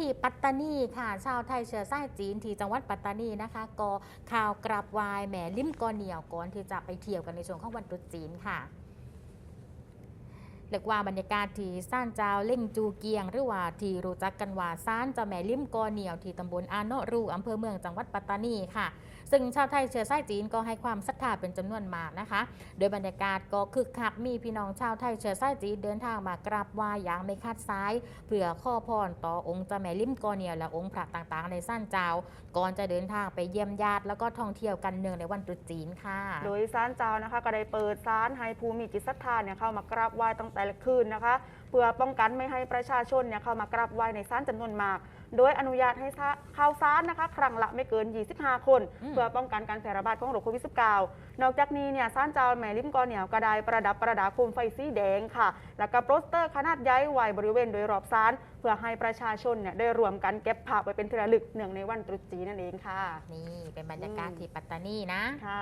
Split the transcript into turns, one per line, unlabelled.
ที่ปัตตานีค่ะ ชาวไทยเชื้อสายจีนที่จังหวัดปัตตานีนะคะก็ข่าวกราบวายแหมลิ้มกอเหนียวก่อนที่จะไปเที่ยวกันในช่วงของวันตรุษจีนค่ะเรียกว่าบรรยากาศที่ซ่านเจ้าเล่งจูเกียง หรือว่าที่รู้จักกันว่าซ่านเจ้าแม่ลิ้มกอเหนียวที่ตำบลอาโนรูอำเภอเมืองจังหวัดปัตตานีค่ะ ซึ่งชาวไทยเชื้อสายจีนก็ให้ความศรัทธาเป็นจำนวนมากนะคะ โดยบรรยากาศก็คึกคักมีพี่น้องชาวไทยเชื้อสายจีนเดินทางมากราบไหว้อย่างไม่คาดซ้ายเพื่อข้อพรต่อองค์เจ้าแม่ลิมกอเนียและองค์พระต่างๆ ในซ่านเจ้า ก่อนจะเดินทางไปเยี่ยมญาติ แล้วก็ท่องเที่ยวกันเนืองในวันตรุษจีนค่ะ
โดยศาลเจ้านะคะก็ได้เปิดศาลให้ภูมิจิตศรัทธาเนี่ยเข้ามากราบไหว้ตั้งแต่ละคืนนะคะ เพื่อป้องกันไม่ให้ประชาชนเนี่ยเข้ามากราบไหว้ในศาลจำนวนมาก โดยอนุญาตให้เข้าศาลนะคะ ครั้งละไม่เกิน 25 คน
อืม
เพื่อป้องกันการแพร่ระบาดของโรคโควิด -19 นอกจากนี้เนี่ยศาลเจ้าแม่ลิ้มกอเหนียวก็ได้ประดับประดาโคมไฟสีแดงค่ะ แล้วก็โปสเตอร์ขนาดใหญ่ไว้บริเวณโดยรอบศาลเพื่อให้ประชาชนเนี่ยได้รวมกันเก็บภาพไว้เป็นที่ระลึกเนื่องในวันตรุษจีนนั่นเองค่ะ
นี่เป็นบรรยากาศที่ปัตตานีนะ
ค่ะ